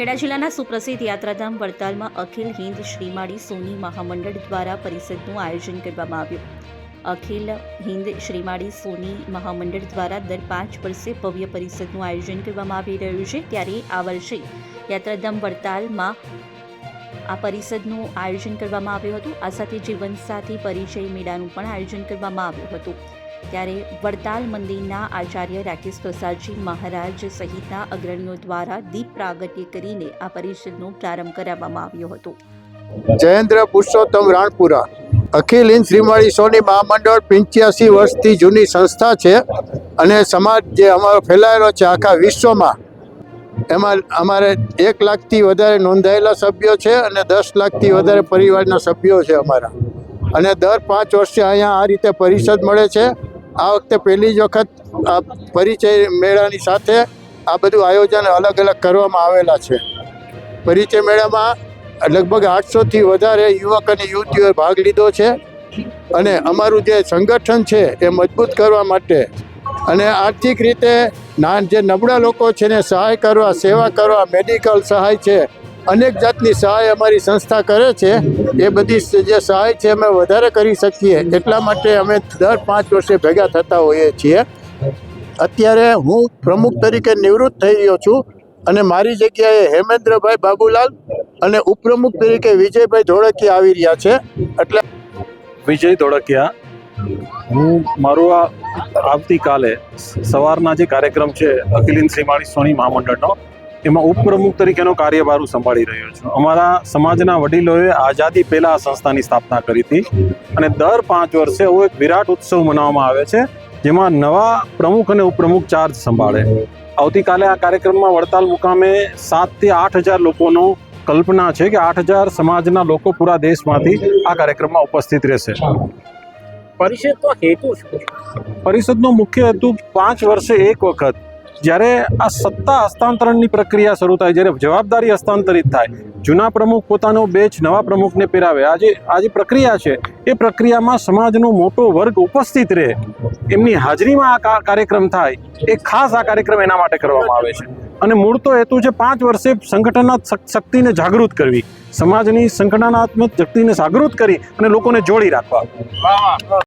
ખેડા જિલ્લાના સુપ્રસિદ્ધ યાત્રાધામ વડતાલમાં અખિલ હિન્દ શ્રીમાળી સોની મહામંડળ દ્વારા પરિષદનું આયોજન કરવામાં આવ્યું. અખિલ હિન્દ શ્રીમાળી સોની મહામંડળ દ્વારા દર પાંચ વર્ષે ભવ્ય પરિષદનું આયોજન કરવામાં આવી રહ્યું છે. ત્યારે આ વર્ષે યાત્રાધામ વડતાલમાં આ પરિષદનું આયોજન કરવામાં આવ્યું હતું. આ સાથે જીવનસાથી પરિચય મેળાનું પણ આયોજન કરવામાં આવ્યું હતું. ત્યારે વડતાલ મંદિરના આચાર્ય રાકેશ પ્રસાદજી મહારાજ સહિતના અગ્રણીઓ દ્વારા દીપ પ્રાગટ્ય કરીને આ પરિષદનો પ્રારંભ કરાવવામાં આવ્યો હતો. જયેન્દ્ર પુરુષોત્તમ રાણપુરા, અખિલ હિન્દ શ્રીમાળી સોની મહામંડળ પંચ્યાસી વર્ષથી જૂની સંસ્થા છે અને સમાજ જે અમારો ફેલાયેલો છે આખા વિશ્વમાં, એમાં અમારે એક લાખથી વધારે નોંધાયેલા સભ્યો છે અને દસ લાખથી વધારે પરિવારના સભ્યો છે અમારા. અને દર પાંચ વર્ષે અહીંયા આ રીતે પરિષદ મળે છે. આ વખતે પહેલી જ વખત આ પરિચય મેળાની સાથે આ બધું આયોજન અલગ અલગ કરવામાં આવેલા છે. પરિચય મેળામાં લગભગ આઠસોથી વધારે યુવક અને યુવતીઓએ ભાગ લીધો છે અને અમારું જે સંગઠન છે એ મજબૂત કરવા માટે અને આર્થિક રીતે ના જે નબળા લોકો છે ને સહાય કરવા, સેવા કરવા, મેડિકલ સહાય છે અનેક જાતની સહાય અમારી સંસ્થા કરે છે. એ બધી જે સહાય છે અમે વધારે કરી શકીએ. એટલા માટે અમે દર પાંચ વર્ષે ભેગા થતા હોઈએ છીએ. અત્યારે હું પ્રમુખ તરીકે નિવૃત્ત થઈ રહ્યો છું અને મારી જગ્યાએ હેમેન્દ્રભાઈ બાબુલાલ અને ઉપપ્રમુખ તરીકે વિજયભાઈ ધોળકિયા આવી રહ્યા છે. એટલે વિજય ધોળકિયા, હું મારું આ આવતીકાલે સવારના જે કાર્યક્રમ છે અખિલ શ્રીમાળી સોની મહામંડળનો એમાં ઉપપ્રમુખ તરીકેનો કાર્યભાર સંભાળી રહ્યો છું. અમારા સમાજના વડીલોએ આઝાદી પહેલા આ સંસ્થાની સ્થાપના કરી હતી અને દર પાંચ વર્ષે એવો એક વિરાટ ઉત્સવ મનાવવામાં આવે છે જેમાં નવા પ્રમુખ અને ઉપપ્રમુખ ચાર્જ સંભાળે. આવતીકાલે આ કાર્યક્રમમાં વડતાલ મુકામે સાતથી આઠ હજાર લોકોનો કલ્પના છે કે આઠ હજાર સમાજના લોકો પૂરા દેશમાંથી આ કાર્યક્રમમાં ઉપસ્થિત રહેશે. પરિષદનો હેતુ શું પરિષદનો મુખ્ય હેતુ પાંચ વર્ષે એક વખત જ્યારે આ સત્તા હસ્તાંતરણની પ્રક્રિયા શરૂ થાય, જ્યારે જવાબદારી હસ્તાંતરિત થાય, જૂના પ્રમુખ પોતાનો બેચ નવા પ્રમુખને પહેરાવે. આ જે આ જે પ્રક્રિયા છે, એ પ્રક્રિયામાં સમાજનો મોટો વર્ગ ઉપસ્થિત રહે. એમની હાજરીમાં આ કાર્યક્રમ થાય, એ ખાસ આ કાર્યક્રમ એના માટે કરવામાં આવે છે. અને મૂળ તો હેતુ છે પાંચ વર્ષે સંગઠનાત્મક શક્તિને જાગૃત કરવી. સમાજની સંગઠનાત્મક શક્તિને જાગૃત કરી અને લોકોને જોડી રાખવા.